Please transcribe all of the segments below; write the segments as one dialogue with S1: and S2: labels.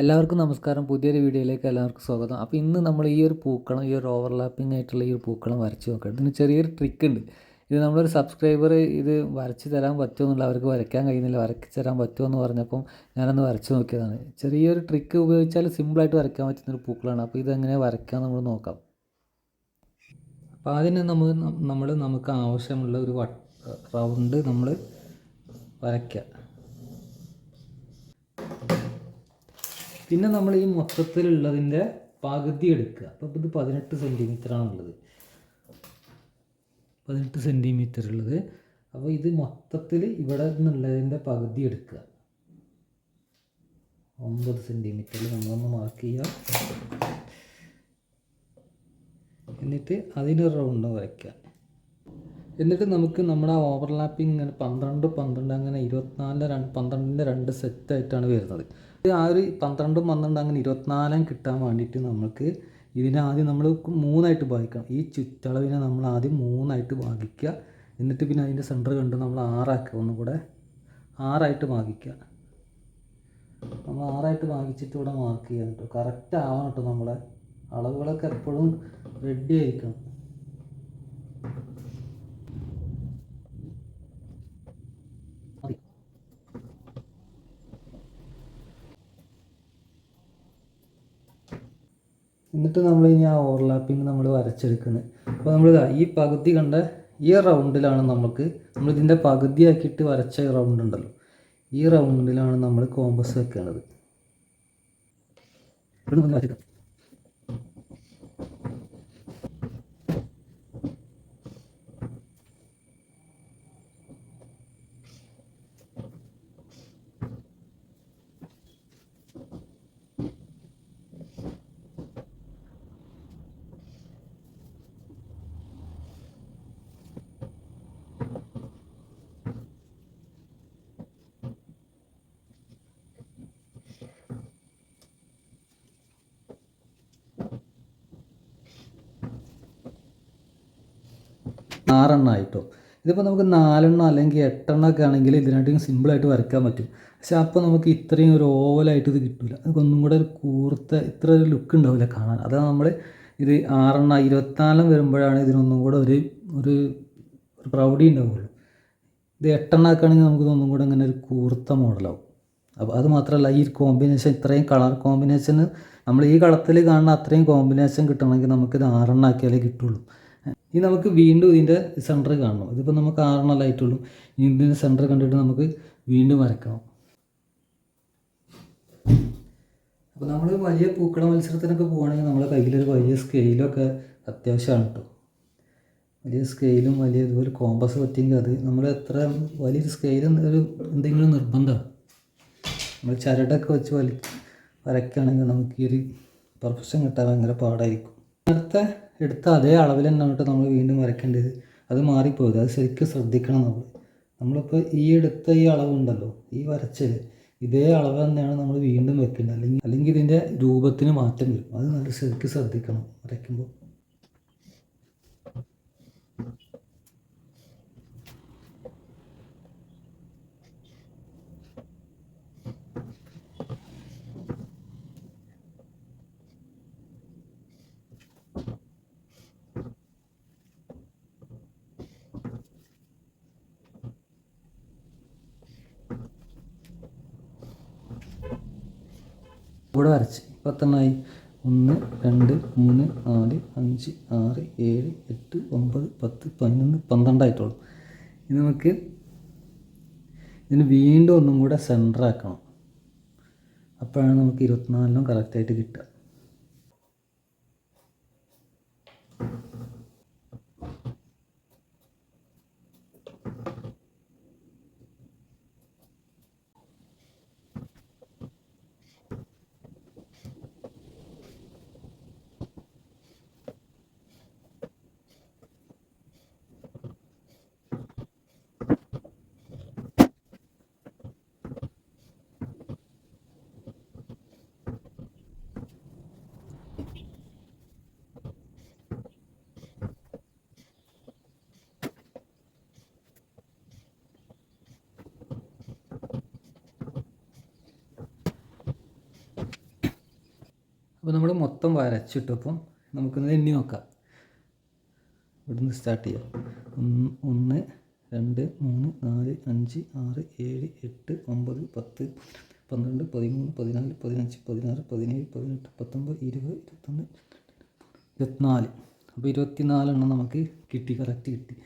S1: എല്ലാവർക്കും നമസ്കാരം പുതിയൊരു വീഡിയോയിലേക്ക് എല്ലാവർക്കും സ്വാഗതം അപ്പോൾ ഇന്ന് നമ്മൾ ഈ ഒരു പൂക്കളം ഈ ഒരു ഓവർലാപ്പിംഗ് ആയിട്ടുള്ള ഈ ഒരു പൂക്കളം വരച്ച് നോക്കുക ഇതിന് ചെറിയൊരു ട്രിക്ക് ഉണ്ട് ഇത് നമ്മളൊരു സബ്സ്ക്രൈബർ ഇത് വരച്ച് തരാൻ എന്നുള്ള അവർക്ക് വരയ്ക്കാൻ കഴിയുന്നില്ല വരച്ച് തരാൻ എന്ന് പറഞ്ഞപ്പം ഞാനൊന്ന് വരച്ച് നോക്കിയതാണ് ചെറിയൊരു ട്രിക്ക് ഉപയോഗിച്ചാൽ സിമ്പിളായിട്ട് വരയ്ക്കാൻ പറ്റുന്നൊരു പൂക്കളാണ് അപ്പോൾ ഇതെങ്ങനെ വരയ്ക്കാൻ നമ്മൾ നോക്കാം അപ്പോൾ അതിന് നമ്മൾ നമ്മൾ നമുക്ക് ആവശ്യമുള്ള ഒരു റൗണ്ട് നമ്മൾ വരയ്ക്കുക പിന്നെ നമ്മൾ ഈ മൊത്തത്തിലുള്ളതിൻ്റെ പകുതി എടുക്കുക അപ്പോൾ ഇത് പതിനെട്ട് ആണുള്ളത് പതിനെട്ട് സെൻറ്റിമീറ്റർ ഉള്ളത് അപ്പോൾ ഇത് മൊത്തത്തിൽ ഇവിടെ നിന്നുള്ളതിൻ്റെ പകുതി എടുക്കുക ഒമ്പത് സെൻറ്റിമീറ്റർ നമ്മളൊന്ന് മാർക്ക് ചെയ്യാം എന്നിട്ട് അതിന് റൗണ്ട് വരയ്ക്കാം എന്നിട്ട് നമുക്ക് നമ്മുടെ ഓവർലാപ്പിംഗ് ഇങ്ങനെ പന്ത്രണ്ട് പന്ത്രണ്ട് അങ്ങനെ ഇരുപത്തിനാല് രണ്ട് പന്ത്രണ്ടിൻ്റെ രണ്ട് സെറ്റായിട്ടാണ് വരുന്നത് ആ ഒരു പന്ത്രണ്ടും പന്ത്രണ്ട് അങ്ങനെ ഇരുപത്തിനാലും കിട്ടാൻ വേണ്ടിയിട്ട് നമുക്ക് ഇതിനെ ആദ്യം നമ്മൾ മൂന്നായിട്ട് ഭാഗിക്കണം ഈ ചുറ്റളവിനെ നമ്മൾ ആദ്യം മൂന്നായിട്ട് ഭാഗിക്കുക എന്നിട്ട് പിന്നെ അതിൻ്റെ സെൻറ്റർ കണ്ട് നമ്മൾ ആറാക്കുക ഒന്നും കൂടെ ആറായിട്ട് ഭാഗിക്കുക നമ്മൾ ആറായിട്ട് ഭാഗിച്ചിട്ട് ഇവിടെ മാർക്ക് ചെയ്യാൻ കേട്ടോ കറക്റ്റ് ആവണം കേട്ടോ നമ്മളെ അളവുകളൊക്കെ എപ്പോഴും റെഡി ആയിരിക്കണം എന്നിട്ട് നമ്മൾ ഇനി ആ ഓവർലാപ്പിംഗ് നമ്മൾ വരച്ചെടുക്കുന്നത് അപ്പോൾ നമ്മളിതാ ഈ പകുതി കണ്ട ഈ റൗണ്ടിലാണ് നമുക്ക് നമ്മളിതിൻ്റെ പകുതിയാക്കിയിട്ട് വരച്ച റൗണ്ട് ഉണ്ടല്ലോ ഈ റൗണ്ടിലാണ് നമ്മൾ കോമ്പസ് വെക്കുന്നത് ഇവിടെ നമുക്ക് ആറെണ്ണമായിട്ടോ ഇതിപ്പോൾ നമുക്ക് നാലെണ്ണം അല്ലെങ്കിൽ എട്ടെണ്ണം ഒക്കെ ആണെങ്കിൽ ഇതിനായിട്ട് സിമ്പിളായിട്ട് വരയ്ക്കാൻ പറ്റും പക്ഷെ അപ്പോൾ നമുക്ക് ഇത്രയും ഒരു ഓവലായിട്ട് ഇത് കിട്ടില്ല നമുക്ക് ഒന്നും കൂടെ ഒരു കൂർത്ത ഇത്ര ഒരു ലുക്ക് ഉണ്ടാവില്ല കാണാൻ അതാണ് നമ്മൾ ഇത് ആറെണ്ണം ഇരുപത്തിനാലും വരുമ്പോഴാണ് ഇതിനൊന്നും കൂടെ ഒരു ഒരു ഒരു പ്രൗഢി ഉണ്ടാവുള്ളൂ ഇത് എട്ടെണ്ണം ആക്കുകയാണെങ്കിൽ നമുക്ക് ഒന്നും കൂടെ അങ്ങനെ ഒരു കൂർത്ത മോഡലാവും അപ്പോൾ അത് മാത്രമല്ല ഈ കോമ്പിനേഷൻ ഇത്രയും കളർ കോമ്പിനേഷന് നമ്മൾ ഈ കളത്തിൽ കാണുന്ന അത്രയും കോമ്പിനേഷൻ കിട്ടണമെങ്കിൽ നമുക്കിത് ആറെണ്ണം ആക്കിയാലേ കിട്ടുള്ളൂ ഇനി നമുക്ക് വീണ്ടും ഇതിൻ്റെ സെൻറ്റർ കാണണം ഇതിപ്പോൾ നമുക്ക് ആറെണ്ണം ലൈറ്റുള്ളൂ ഇനി ഇതിൻ്റെ സെൻറ്റർ കണ്ടിട്ട് നമുക്ക് വീണ്ടും വരയ്ക്കണം അപ്പോൾ നമ്മൾ വലിയ പൂക്കള മത്സരത്തിനൊക്കെ പോകുകയാണെങ്കിൽ നമ്മുടെ കയ്യിലൊരു വലിയ സ്കെയിലൊക്കെ അത്യാവശ്യമാണ് കേട്ടോ വലിയ സ്കെയിലും വലിയ ഇതുപോലെ കോമ്പസ് പറ്റിയെങ്കിൽ അത് നമ്മൾ എത്ര വലിയൊരു സ്കെയിലും ഒരു എന്തെങ്കിലും നിർബന്ധമാണ് നമ്മൾ ചരടൊക്കെ വെച്ച് വലി വരയ്ക്കുകയാണെങ്കിൽ നമുക്ക് ഈ ഒരു പെർഫെക്ഷൻ കിട്ടാൻ ഭയങ്കര പാടായിരിക്കും നേരത്തെ എടുത്ത അതേ അളവിൽ തന്നെ ആയിട്ട് നമ്മൾ വീണ്ടും വരയ്ക്കേണ്ടത് അത് മാറിപ്പോയത് അത് ശരിക്കും ശ്രദ്ധിക്കണം നമ്മൾ നമ്മളിപ്പോൾ ഈ എടുത്ത ഈ അളവുണ്ടല്ലോ ഈ വരച്ചത് ഇതേ അളവ് തന്നെയാണ് നമ്മൾ വീണ്ടും വെക്കേണ്ടത് അല്ലെങ്കിൽ അല്ലെങ്കിൽ ഇതിൻ്റെ രൂപത്തിന് മാറ്റം വരും അത് നല്ല ശരിക്കും ശ്രദ്ധിക്കണം വരയ്ക്കുമ്പോൾ ഇവിടെ വരച്ച് ഇപ്പോൾ എത്രണ്ണമായി ഒന്ന് രണ്ട് മൂന്ന് നാല് അഞ്ച് ആറ് ഏഴ് എട്ട് ഒമ്പത് പത്ത് പതിനൊന്ന് പന്ത്രണ്ടായിട്ടോളും ഇനി നമുക്ക് ഇതിന് വീണ്ടും ഒന്നും കൂടെ സെൻറ്ററാക്കണം അപ്പോഴാണ് നമുക്ക് ഇരുപത്തിനാലിനും കറക്റ്റായിട്ട് കിട്ടുക അപ്പോൾ നമ്മൾ മൊത്തം വരച്ചിട്ടപ്പം നമുക്കിന്ന് എണ്ണി നോക്കാം ഇവിടുന്ന് സ്റ്റാർട്ട് ചെയ്യാം ഒന്ന് രണ്ട് മൂന്ന് നാല് അഞ്ച് ആറ് ഏഴ് എട്ട് ഒമ്പത് പത്ത് പന്ത്രണ്ട് പതിമൂന്ന് പതിനാല് പതിനഞ്ച് പതിനാറ് പതിനേഴ് പതിനെട്ട് പത്തൊമ്പത് ഇരുപത് ഇരുപത്തൊന്ന് ഇരുപത്തിനാല് അപ്പോൾ ഇരുപത്തിനാലെണ്ണം നമുക്ക് കിട്ടി കറക്റ്റ് കിട്ടി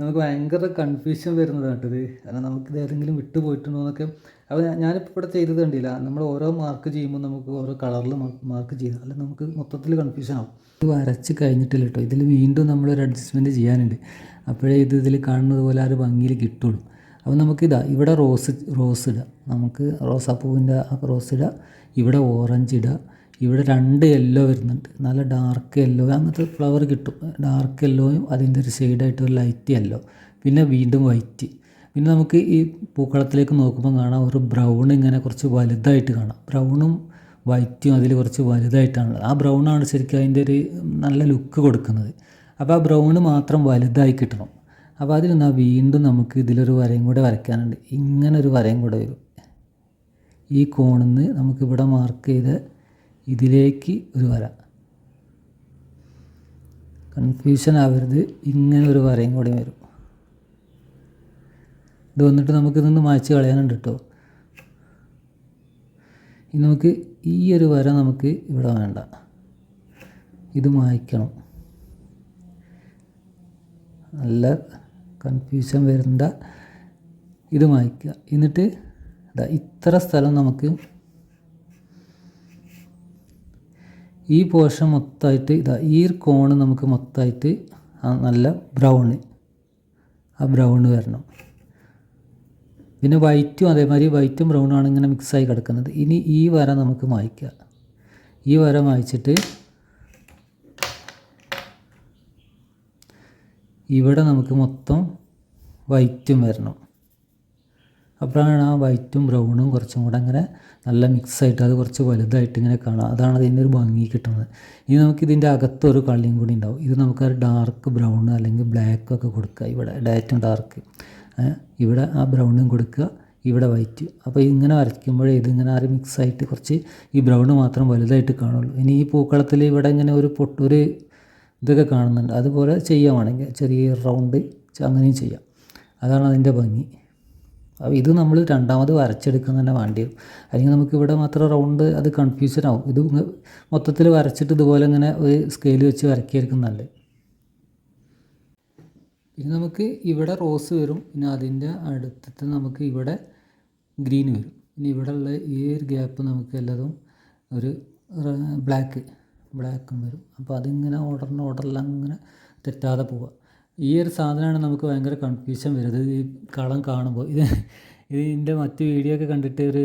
S1: നമുക്ക് ഭയങ്കര കൺഫ്യൂഷൻ വരുന്നത് കേട്ടത് കാരണം നമുക്ക് ഏതെങ്കിലും വിട്ടു പോയിട്ടുണ്ടോ എന്നൊക്കെ അപ്പോൾ ഞാനിപ്പോൾ ഇവിടെ ചെയ്തത് കണ്ടില്ല നമ്മൾ ഓരോ മാർക്ക് ചെയ്യുമ്പോൾ നമുക്ക് ഓരോ കളറിൽ മാർക്ക് ചെയ്യാം അല്ലെങ്കിൽ നമുക്ക് മൊത്തത്തിൽ കൺഫ്യൂഷൻ ആവും ഇത് വരച്ച് കഴിഞ്ഞിട്ടില്ല കേട്ടോ ഇതിൽ വീണ്ടും നമ്മളൊരു അഡ്ജസ്റ്റ്മെൻറ്റ് ചെയ്യാനുണ്ട് അപ്പോഴേ ഇത് ഇതിൽ കാണുന്നത് പോലെ ആ ഒരു ഭംഗിയിൽ കിട്ടുള്ളൂ അപ്പോൾ നമുക്കിതാ ഇവിടെ റോസ് റോസ് ഇടാം നമുക്ക് റോസാപ്പൂവിൻ്റെ റോസ് ഇടാം ഇവിടെ ഓറഞ്ച് ഇടാം ഇവിടെ രണ്ട് യെല്ലോ വരുന്നുണ്ട് നല്ല ഡാർക്ക് യെല്ലോ അങ്ങനത്തെ ഫ്ലവർ കിട്ടും ഡാർക്ക് യെല്ലോയും അതിൻ്റെ ഒരു ഷെയ്ഡായിട്ട് ഒരു ലൈറ്റ് യെല്ലോ പിന്നെ വീണ്ടും വൈറ്റ് പിന്നെ നമുക്ക് ഈ പൂക്കളത്തിലേക്ക് നോക്കുമ്പോൾ കാണാം ഒരു ബ്രൗൺ ഇങ്ങനെ കുറച്ച് വലുതായിട്ട് കാണാം ബ്രൗണും വൈറ്റും അതിൽ കുറച്ച് വലുതായിട്ടാണുള്ളത് ആ ബ്രൗണാണ് ശരിക്കും അതിൻ്റെ ഒരു നല്ല ലുക്ക് കൊടുക്കുന്നത് അപ്പോൾ ആ ബ്രൗണ് മാത്രം വലുതായി കിട്ടണം അപ്പോൾ അതിൽ നിന്നാൽ വീണ്ടും നമുക്ക് ഇതിലൊരു വരയും കൂടെ വരയ്ക്കാനുണ്ട് ഇങ്ങനെ ഒരു വരയും കൂടെ വരും ഈ കോണിൽ നിന്ന് നമുക്കിവിടെ മാർക്ക് ചെയ്ത ഇതിലേക്ക് ഒരു വര കൺഫ്യൂഷൻ ആവരുത് ഇങ്ങനെ ഒരു വരയും കൂടി വരും ഇത് വന്നിട്ട് നമുക്ക് ഇതൊന്ന് മായ്ച്ച് കളയാനുണ്ട് കേട്ടോ ഇനി നമുക്ക് ഈ ഒരു വര നമുക്ക് ഇവിടെ വേണ്ട ഇത് മായ്ക്കണം നല്ല കൺഫ്യൂഷൻ വരണ്ട ഇത് മായ്ക്കുക എന്നിട്ട് ഇത്ര സ്ഥലം നമുക്ക് ഈ പോർഷൻ മൊത്തമായിട്ട് ഇതാ ഈ കോണ് നമുക്ക് മൊത്തമായിട്ട് നല്ല ബ്രൗണ് ആ ബ്രൗണ് വരണം പിന്നെ വൈറ്റും അതേമാതിരി വൈറ്റും ആണ് ഇങ്ങനെ മിക്സായി കിടക്കുന്നത് ഇനി ഈ വര നമുക്ക് മായ്ക്കുക ഈ വര മായ്ച്ചിട്ട് ഇവിടെ നമുക്ക് മൊത്തം വൈറ്റും വരണം അപ്പോഴാണ് ആ വൈറ്റും ബ്രൗണും കുറച്ചും കൂടെ അങ്ങനെ നല്ല മിക്സായിട്ട് അത് കുറച്ച് വലുതായിട്ട് ഇങ്ങനെ കാണാം അതാണ് അതിൻ്റെ ഒരു ഭംഗി കിട്ടുന്നത് ഇനി നമുക്ക് ഇതിൻ്റെ അകത്തൊരു കള്ളിയും കൂടി ഉണ്ടാവും ഇത് നമുക്ക് ഡാർക്ക് ബ്രൗൺ അല്ലെങ്കിൽ ബ്ലാക്ക് ഒക്കെ കൊടുക്കുക ഇവിടെ ഡയറ്റും ഡാർക്ക് ഇവിടെ ആ ബ്രൗണും കൊടുക്കുക ഇവിടെ വൈറ്റ് അപ്പോൾ ഇങ്ങനെ വരയ്ക്കുമ്പോഴേ ഇതിങ്ങനെ മിക്സ് മിക്സായിട്ട് കുറച്ച് ഈ ബ്രൗൺ മാത്രം വലുതായിട്ട് കാണുള്ളൂ ഇനി ഈ പൂക്കളത്തിൽ ഇവിടെ ഇങ്ങനെ ഒരു പൊട്ടൊരു ഇതൊക്കെ കാണുന്നുണ്ട് അതുപോലെ ചെയ്യാമാണെങ്കിൽ ചെറിയ റൗണ്ട് അങ്ങനെയും ചെയ്യാം അതാണ് അതിൻ്റെ ഭംഗി ഇത് നമ്മൾ രണ്ടാമത് വരച്ചെടുക്കുന്ന വേണ്ടി വരും അല്ലെങ്കിൽ നമുക്കിവിടെ മാത്രം റൗണ്ട് അത് കൺഫ്യൂഷൻ ആവും ഇത് മൊത്തത്തിൽ വരച്ചിട്ട് ഇതുപോലെ ഇങ്ങനെ ഒരു സ്കെയിൽ വെച്ച് വരക്കിയിരിക്കും നല്ലത് പിന്നെ നമുക്ക് ഇവിടെ റോസ് വരും പിന്നെ അതിൻ്റെ അടുത്തിട്ട് നമുക്ക് ഇവിടെ ഗ്രീൻ വരും പിന്നെ ഇവിടെ ഉള്ള ഈ ഒരു ഗ്യാപ്പ് നമുക്ക് എല്ലാതും ഒരു ബ്ലാക്ക് ബ്ലാക്കും വരും അപ്പോൾ അതിങ്ങനെ ഓർഡറിന് ഓർഡറിൽ അങ്ങനെ തെറ്റാതെ പോവുക ഈ ഒരു സാധനമാണ് നമുക്ക് ഭയങ്കര കൺഫ്യൂഷൻ വരുന്നത് ഈ കളം കാണുമ്പോൾ ഇത് ഇതിൻ്റെ മറ്റ് വീഡിയോ ഒക്കെ കണ്ടിട്ട് ഒരു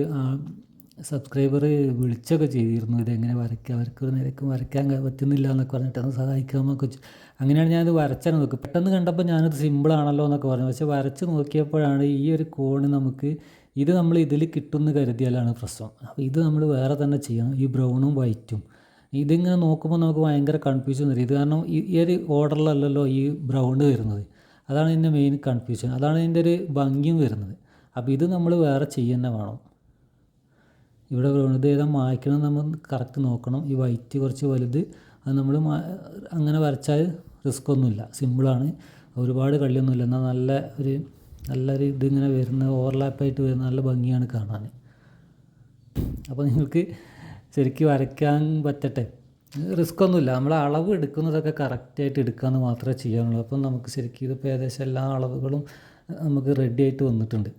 S1: സബ്സ്ക്രൈബർ വിളിച്ചൊക്കെ ചെയ്തിരുന്നു ഇതെങ്ങനെ വരയ്ക്കുക വരയ്ക്കുക നിരക്ക് വരയ്ക്കാൻ പറ്റുന്നില്ല എന്നൊക്കെ പറഞ്ഞിട്ട് ഒന്ന് സഹായിക്കാമെന്നൊക്കെ അങ്ങനെയാണ് ഞാനത് വരച്ചാൽ നോക്കുക പെട്ടെന്ന് കണ്ടപ്പോൾ ഞാനത് സിമ്പിളാണല്ലോ എന്നൊക്കെ പറഞ്ഞു പക്ഷേ വരച്ച് നോക്കിയപ്പോഴാണ് ഈ ഒരു കോണ് നമുക്ക് ഇത് നമ്മൾ ഇതിൽ കിട്ടുമെന്ന് കരുതിയാലാണ് പ്രശ്നം അപ്പോൾ ഇത് നമ്മൾ വേറെ തന്നെ ചെയ്യണം ഈ ബ്രൗണും വൈറ്റും ഇതിങ്ങനെ നോക്കുമ്പോൾ നമുക്ക് ഭയങ്കര കൺഫ്യൂഷൻ വരും ഇത് കാരണം ഈ ഒരു ഓർഡറിലല്ലല്ലോ ഈ ബ്രൗൺ വരുന്നത് അതാണ് ഇതിൻ്റെ മെയിൻ കൺഫ്യൂഷൻ അതാണ് ഇതിൻ്റെ ഒരു ഭംഗിയും വരുന്നത് അപ്പോൾ ഇത് നമ്മൾ വേറെ ചെയ്യുന്നത് വേണം ഇവിടെ ഇത് ഏതാ മായ്ക്കണം നമ്മൾ കറക്റ്റ് നോക്കണം ഈ വൈറ്റ് കുറച്ച് വലുത് അത് നമ്മൾ അങ്ങനെ വരച്ചാൽ റിസ്ക് ഒന്നുമില്ല സിമ്പിളാണ് ഒരുപാട് കള്ളിയൊന്നുമില്ല എന്നാൽ നല്ല ഒരു നല്ലൊരു ഇതിങ്ങനെ വരുന്ന ഓവർലാപ്പായിട്ട് വരുന്ന നല്ല ഭംഗിയാണ് കാണാൻ അപ്പോൾ നിങ്ങൾക്ക് ശരിക്കും വരയ്ക്കാൻ പറ്റട്ടെ റിസ്ക് ഒന്നുമില്ല നമ്മൾ അളവ് എടുക്കുന്നതൊക്കെ കറക്റ്റായിട്ട് എടുക്കുക എന്ന് മാത്രമേ ചെയ്യാനുള്ളൂ അപ്പം നമുക്ക് ശരിക്കും ഇതിപ്പോൾ ഏകദേശം എല്ലാ അളവുകളും നമുക്ക് റെഡി ആയിട്ട് വന്നിട്ടുണ്ട്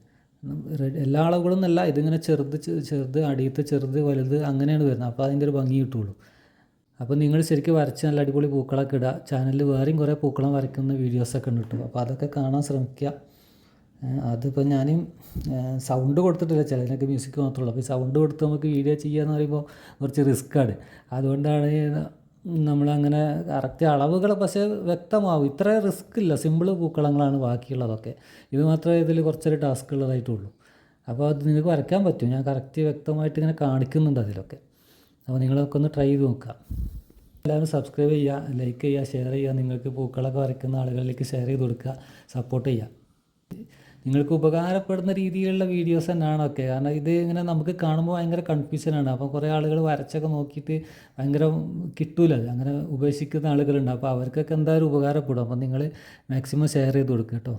S1: എല്ലാ അളവുകളും എന്നല്ല ഇതിങ്ങനെ ചെറുത് ചെറുത് അടിയത്ത് ചെറുത് വലുത് അങ്ങനെയാണ് വരുന്നത് അപ്പോൾ അതിൻ്റെ ഒരു ഭംഗി കിട്ടുള്ളൂ അപ്പോൾ നിങ്ങൾ ശരിക്കും വരച്ച് നല്ല അടിപൊളി പൂക്കളൊക്കെ ഇടുക ചാനലിൽ വേറെയും കുറേ പൂക്കളം വരയ്ക്കുന്ന വീഡിയോസൊക്കെ ഉണ്ട് കേട്ടോ അപ്പോൾ അതൊക്കെ കാണാൻ ശ്രമിക്കുക അതിപ്പോൾ ഞാനും സൗണ്ട് കൊടുത്തിട്ടില്ല ചിലതിനൊക്കെ മ്യൂസിക് മാത്രമേ ഉള്ളൂ അപ്പോൾ സൗണ്ട് കൊടുത്ത് നമുക്ക് വീഡിയോ ചെയ്യാന്ന് പറയുമ്പോൾ കുറച്ച് റിസ്ക്കാണ് അതുകൊണ്ടാണ് നമ്മളങ്ങനെ കറക്റ്റ് അളവുകൾ പക്ഷേ വ്യക്തമാവും ഇത്ര റിസ്ക് ഇല്ല സിമ്പിൾ പൂക്കളങ്ങളാണ് ബാക്കിയുള്ളതൊക്കെ ഇത് മാത്രമേ ഇതിൽ കുറച്ചൊരു ടാസ്ക് ഉള്ളതായിട്ടുള്ളൂ അപ്പോൾ അത് നിങ്ങൾക്ക് വരയ്ക്കാൻ പറ്റും ഞാൻ കറക്റ്റ് വ്യക്തമായിട്ട് ഇങ്ങനെ കാണിക്കുന്നുണ്ട് അതിലൊക്കെ അപ്പോൾ നിങ്ങളൊക്കെ ഒന്ന് ട്രൈ ചെയ്ത് നോക്കാം എല്ലാവരും സബ്സ്ക്രൈബ് ചെയ്യുക ലൈക്ക് ചെയ്യുക ഷെയർ ചെയ്യുക നിങ്ങൾക്ക് പൂക്കളൊക്കെ വരയ്ക്കുന്ന ആളുകളിലേക്ക് ഷെയർ ചെയ്ത് കൊടുക്കുക സപ്പോർട്ട് ചെയ്യുക നിങ്ങൾക്ക് ഉപകാരപ്പെടുന്ന രീതിയിലുള്ള വീഡിയോസ് തന്നെയാണ് ഒക്കെ കാരണം ഇത് ഇങ്ങനെ നമുക്ക് കാണുമ്പോൾ ഭയങ്കര കൺഫ്യൂഷനാണ് അപ്പോൾ കുറേ ആളുകൾ വരച്ചൊക്കെ നോക്കിയിട്ട് ഭയങ്കര കിട്ടൂല അങ്ങനെ ഉപേക്ഷിക്കുന്ന ആളുകളുണ്ട് അപ്പോൾ അവർക്കൊക്കെ എന്തായാലും ഉപകാരപ്പെടും അപ്പോൾ നിങ്ങൾ മാക്സിമം ഷെയർ ചെയ്ത് കൊടുക്കുക കേട്ടോ